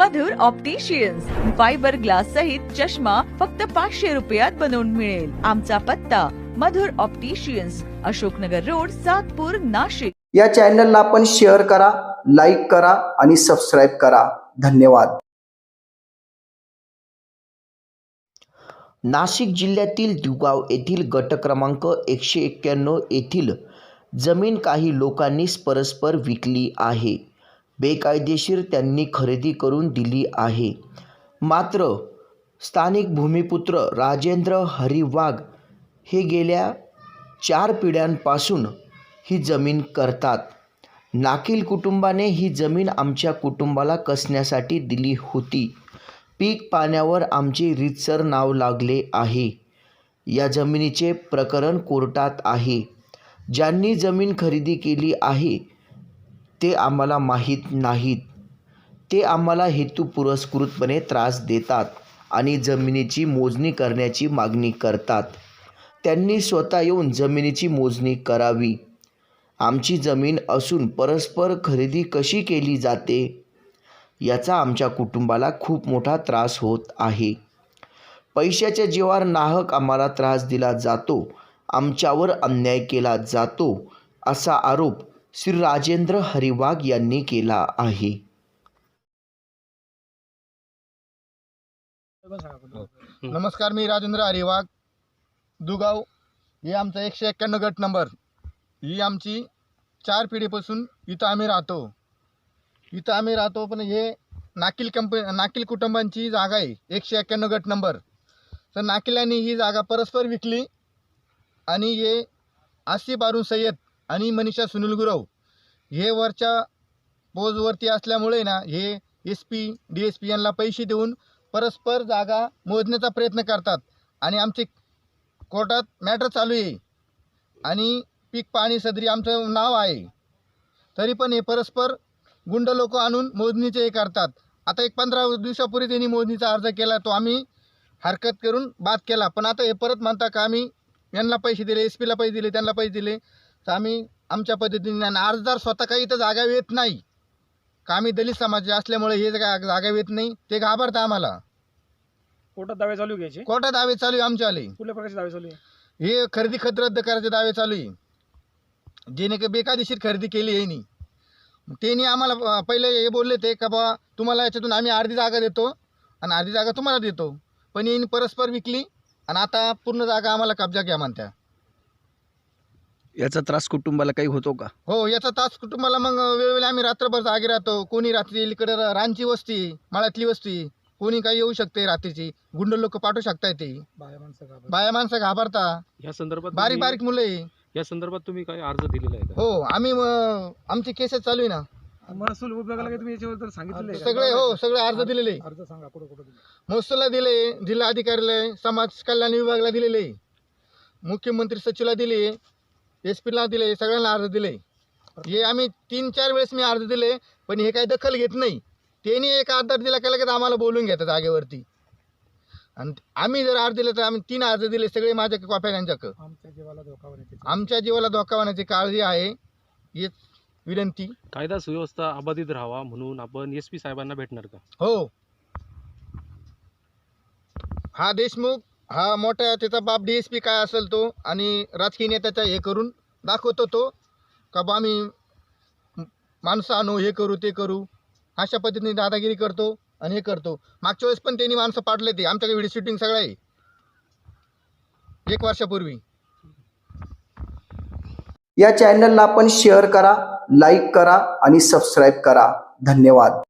मधुर opticians fibre glass सहित चष्मा फक्त पाचशे रुपयात बनवून मिळेल. आमचा पत्ता मधुर ऑप्टिशियन्स अशोकनगर रोड सातपूर नाशिक. या चॅनलला आपण शेअर करा लाईक करा आणि सबस्क्राईब करा. धन्यवाद. नाशिक जिल्ह्यातील दुगाव येथील गट क्रमांक एकशे एक्क्याण्णव येथील जमीन काही लोकांनी परस्पर विकली आहे. बेकायदेशीर त्यांनी खरेदी करून दिली आहे. मात्र स्थानिक भूमिपुत्र राजेंद्र हरी वाघ हे गेल्या चार पिढ्यांपासून ही जमीन करतात. नाकील कुटुंबाने ही जमीन आमच्या कुटुंबाला कसण्यासाठी दिली होती. पीक पाण्यावर आमचे रीतसर नाव लागले आहे. या जमिनीचे प्रकरण कोर्टात आहे. ज्यांनी जमीन खरेदी केली आहे ते आम्हाला माहीत नाहीत. ते आम्हाला हेतू पुरस्कृतपणे त्रास देतात आणि जमिनीची मोजणी करण्याची मागणी करतात. त्यांनी स्वतः येऊन जमिनीची मोजणी करावी. आमची जमीन असून परस्पर खरेदी कशी केली जाते याचा आमच्या कुटुंबाला खूप मोठा त्रास होत आहे. पैशाच्या जीवावर नाहक आम्हाला त्रास दिला जातो आमच्यावर अन्याय केला जातो असा आरोप श्री राजेंद्र हरिवाग यांनी केला आहे. नमस्कार मी राजेंद्र हरिवाग दुगाव. हे आमचा एकशे एक्क्याण्णव गट नंबर. ही आमची चार पिढीपासून इथं आम्ही राहतो. इथं आम्ही राहतो पण हे नाकील कंप नाकील कुटुंबांची जागा आहे एकशे एक्क्याण्णव गट नंबर. तर नाकिलांनी ही जागा परस्पर विकली आणि हे आसिफ अरुण सय्यद आणि मनीषा सुनील गुरव. हे वरच्या पोजवरती असल्यामुळे ना हे S P D S P यांना पैसे देऊन परस्पर जागा मोजण्याचा प्रयत्न करतात. आणि आमचे कोर्टात मॅटर चालू आहे. आणि पीक पाणी सदरी आमचं नाव आहे. तरी पण हे परस्पर गुंड लोक आणून मोजणीचे हे करतात. आता एक पंधरा दिवसापूर्वी त्यांनी मोजणीचा अर्ज केला तो आम्ही हरकत करून बाद केला. पण आता हे परत म्हणता का आम्ही यांना पैसे दिले एस पीला पैसे दिले त्यांना पैसे दिले. तर आम्ही आमच्या पद्धतीने आणि अर्जदार स्वतः काही इथं जागा येत नाही. का आम्ही दलित समाज असल्यामुळे हे जागा जागा येत नाही. ते घाबरतं आम्हाला. कोर्टात दावे चालू घ्यायचे कोर्टात दावे चालू आहे आमच्यावाले. कुठल्या प्रकारचे दावे चालू आहे? हे खरेदी खत रद्द करायचे दावे चालू आहे. जेणे की बेकायदेशीर खरेदी केली आहे नी त्यांनी आम्हाला पहिले हे बोलले ते का बा तुम्हाला याच्यातून आम्ही अर्धी जागा देतो आणि अर्धी जागा तुम्हाला देतो. पण यांनी परस्पर विकली आणि आता पूर्ण जागा आम्हाला कब्जा घ्या म्हणत्या. याचा त्रास कुटुंबाला काही होतो का? हो याचा तास कुटुंबाला मग वेळोवेळी आम्ही रात्रभर जागे राहतो. कोणी रात्री इकडे रानची वस्ती माळ्यातली वस्ती कोणी काही येऊ शकते रात्रीची. गुंड लोक पाठवू शकताय ते. बाया माणसं बाया माणसं घाबरता. या संदर्भात बारीक तुम्ही- बारीक मुलं आहे. या संदर्भात तुम्ही काय अर्ज दिलेला आहे का? हो आम्ही आमची केसेस चालू आहे ना. महसूल विभागाला काही तुम्ही याच्यावर सांगितलेलं सगळे हो सगळे अर्ज दिलेले. अर्ज सांगा कुठं कुठं दिले? महसूलला दिले जिल्हा अधिकाऱ्याला समाज कल्याण विभागाला दिलेले. मुख्यमंत्री सचिवला दिले. एस पीला दिले सगळ्यांना अर्ज दिले. हे आम्ही तीन चार वेळेस मी अर्ज दिले पण हे काही दखल घेत नाही. त्यांनी एक अर्ज दिला केला की आम्हाला बोलून घेतात जागेवरती. आणि आम्ही जर अर्ज दिले तर आम्ही तीन अर्ज दिले सगळे माझ्या कॉप्या त्यांच्याक आमच्या जीवाला धोका होण्याची आमच्या जीवाला धोका होण्याची काळजी आहे हेच विनंती. कायदा सुव्यवस्था अबाधित राहावा म्हणून आपण एस पी साहेबांना भेटणार का? हो. हा देशमुख हा मोठा त्याचा बाप डी एस पी काय असेल तो आणि राजकीय नेत्याचा हे करून दाखवतो तो का बा आम्ही माणसं आणू हे करू ते करू. अशा पद्धतीने दादागिरी करतो आणि हे करतो. मागच्या वेळेस पण त्यांनी माणसं पाडले ते. आमच्याकडे व्हिडिओ शूटिंग सगळं आहे. एक वर्षापूर्वी. या चॅनलला आपण शेअर करा लाईक करा आणि सबस्क्राईब करा. धन्यवाद.